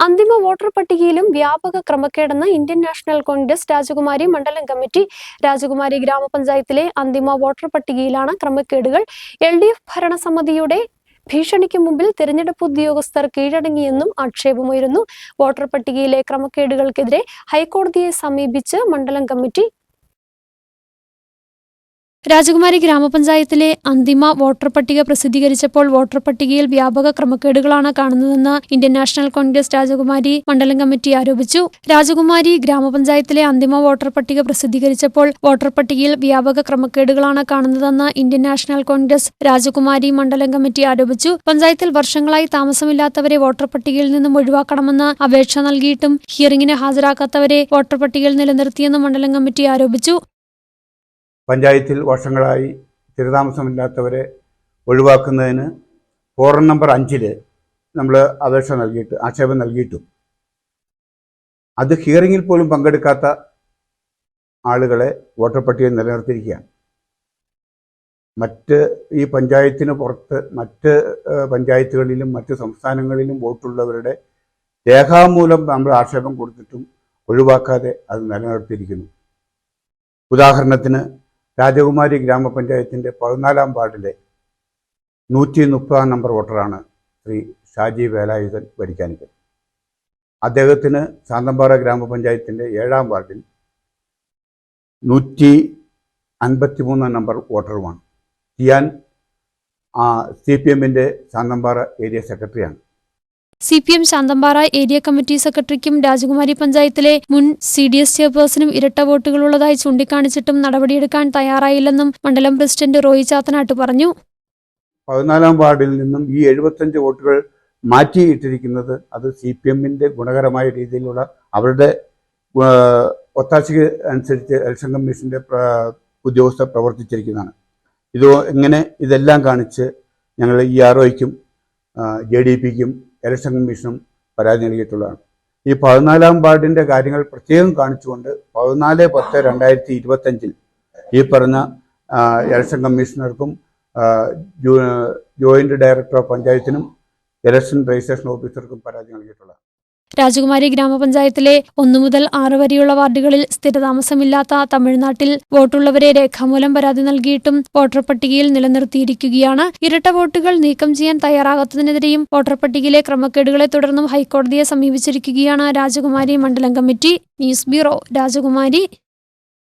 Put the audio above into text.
അന്തിമ വോട്ടർ പട്ടികയിലും വ്യാപക ക്രമക്കേടെന്ന് ഇന്ത്യൻ നാഷണൽ കോൺഗ്രസ് രാജകുമാരി മണ്ഡലം കമ്മിറ്റി രാജകുമാരി ഗ്രാമപഞ്ചായത്തിലെ അന്തിമ വോട്ടർ പട്ടികയിലാണ് ക്രമക്കേടുകൾ. എൽ ഡി എഫ് ഭരണസമിതിയുടെ ഭീഷണിക്ക് മുമ്പിൽ തിരഞ്ഞെടുപ്പ് ഉദ്യോഗസ്ഥർ കീഴടങ്ങിയെന്നും ആക്ഷേപമുയരുന്നു. വോട്ടർ പട്ടികയിലെ ക്രമക്കേടുകൾക്കെതിരെ ഹൈക്കോടതിയെ സമീപിച്ച് മണ്ഡലം കമ്മിറ്റി രാജകുമാരി ഗ്രാമപഞ്ചായത്തിലെ അന്തിമ വോട്ടർ പട്ടിക പ്രസിദ്ധീകരിച്ചപ്പോൾ വോട്ടർ പട്ടികയിൽ വ്യാപക ക്രമക്കേടുകളാണ് കാണുന്നതെന്ന് ഇന്ത്യൻ നാഷണൽ കോൺഗ്രസ് രാജകുമാരി മണ്ഡലം കമ്മിറ്റി ആരോപിച്ചു. രാജകുമാരി ഗ്രാമപഞ്ചായത്തിലെ അന്തിമ വോട്ടർ പട്ടിക പ്രസിദ്ധീകരിച്ചപ്പോൾ വോട്ടർ പട്ടികയിൽ വ്യാപക ക്രമക്കേടുകളാണ് കാണുന്നതെന്ന് ഇന്ത്യൻ നാഷണൽ കോൺഗ്രസ് രാജകുമാരി മണ്ഡലം കമ്മിറ്റി ആരോപിച്ചു. പഞ്ചായത്തിൽ വർഷങ്ങളായി താമസമില്ലാത്തവരെ വോട്ടർ പട്ടികയിൽ നിന്നും ഒഴിവാക്കണമെന്ന് അപേക്ഷ നൽകിയിട്ടും ഹിയറിംഗിന് ഹാജരാക്കാത്തവരെ വോട്ടർ പട്ടികയിൽ നിലനിർത്തിയെന്ന് മണ്ഡലം കമ്മിറ്റി ആരോപിച്ചു. പഞ്ചായത്തിൽ വർഷങ്ങളായി സ്ഥിരതാമസമില്ലാത്തവരെ ഒഴിവാക്കുന്നതിന് ഫോറൻ നമ്പർ അഞ്ചിൽ നമ്മൾ അപേക്ഷ നൽകിയിട്ട് ആക്ഷേപം നൽകിയിട്ടും. അത് ഹിയറിങ്ങിൽ പോലും പങ്കെടുക്കാത്ത ആളുകളെ വോട്ടർ പട്ടികയിൽ നിലനിർത്തിയിരിക്കുകയാണ്. മറ്റ് ഈ പഞ്ചായത്തിന് പുറത്ത് മറ്റ് പഞ്ചായത്തുകളിലും മറ്റ് സംസ്ഥാനങ്ങളിലും വോട്ടുള്ളവരുടെ രേഖാമൂലം നമ്മൾ ആക്ഷേപം കൊടുത്തിട്ടും ഒഴിവാക്കാതെ അത് നിലനിർത്തിയിരിക്കുന്നു. ഉദാഹരണത്തിന് രാജകുമാരി ഗ്രാമപഞ്ചായത്തിന്റെ പതിനാലാം വാർഡിലെ നൂറ്റി മുപ്പതാം നമ്പർ വോട്ടറാണ് ശ്രീ ഷാജി വേലായുധൻ വരിക്കാനിക്കൽ അദ്ദേഹത്തിന് ശാന്തമ്പാറ ഗ്രാമപഞ്ചായത്തിന്റെ ഏഴാം വാർഡിൽ നൂറ്റി അൻപത്തി മൂന്നാം നമ്പർ വോട്ടറുമാണ്. ടിയാൻ സി പി എമ്മിന്റെ ശാന്തമ്പാറ ഏരിയ സെക്രട്ടറിയാണ്. C P M Shanthampara area committee സെക്രട്ടറിക്കും Rajakumari പഞ്ചായത്തിലെ മുൻ സി ഡി എസ് ചെയർപേഴ്സണും ഇരട്ട വോട്ടുകളുള്ളതായി ചൂണ്ടിക്കാണിച്ചിട്ടും നടപടിയെടുക്കാൻ തയ്യാറായില്ലെന്നും മണ്ഡലം പ്രസിഡന്റ് റോയി ചാത്തനാട്ട് പറഞ്ഞു. പതിനാലാം വാർഡിൽ നിന്നും ഈ എഴുപത്തഞ്ച് വോട്ടുകൾ മാറ്റിയിട്ടിരിക്കുന്നത് അത് സി പി എമ്മിന്റെ ഗുണകരമായ രീതിയിലുള്ള അവരുടെ ഒത്താശയ്ക്ക് അനുസരിച്ച് ഇലക്ഷൻ കമ്മീഷന്റെ ഉദ്യോഗസ്ഥർ പ്രവർത്തിച്ചിരിക്കുന്നതാണ്. ഇത് എങ്ങനെ ഇതെല്ലാം കാണിച്ച് ഞങ്ങൾ ഈ ആർ ഒയ്ക്കും ജെ ഡി പിക്കും ഇലക്ഷൻ കമ്മീഷനും പരാതി നൽകിയിട്ടുള്ളതാണ്. ഈ പതിനാലാം വാർഡിന്റെ കാര്യങ്ങൾ പ്രത്യേകം കാണിച്ചുകൊണ്ട് പതിനാല് പത്ത് രണ്ടായിരത്തി ഇരുപത്തഞ്ചിൽ ഈ പറഞ്ഞ ഇലക്ഷൻ കമ്മീഷണർക്കും ജോയിന്റ് ഡയറക്ടർ ഓഫ് പഞ്ചായത്തിനും ഇലക്ഷൻ രജിസ്ട്രേഷൻ ഓഫീസർക്കും പരാതി നൽകിയിട്ടുള്ളത് രാജകുമാരി ഗ്രാമപഞ്ചായത്തിലെ ഒന്നു മുതൽ ആറ് വരെയുള്ള വാർഡുകളിൽ സ്ഥിരതാമസമില്ലാത്ത തമിഴ്നാട്ടിൽ വോട്ടുള്ളവരെ രേഖാമൂലം പരാതി നൽകിയിട്ടും വോട്ടർ പട്ടികയിൽ നിലനിർത്തിയിരിക്കുകയാണ്. ഇരട്ട വോട്ടുകൾ നീക്കം ചെയ്യാൻ തയ്യാറാകാത്തതിനെതിരെയും വോട്ടർ പട്ടികയിലെ ക്രമക്കേടുകളെ തുടർന്നും ഹൈക്കോടതിയെ സമീപിച്ചിരിക്കുകയാണ് രാജകുമാരി മണ്ഡലം കമ്മിറ്റി. ന്യൂസ് ബ്യൂറോ രാജകുമാരി.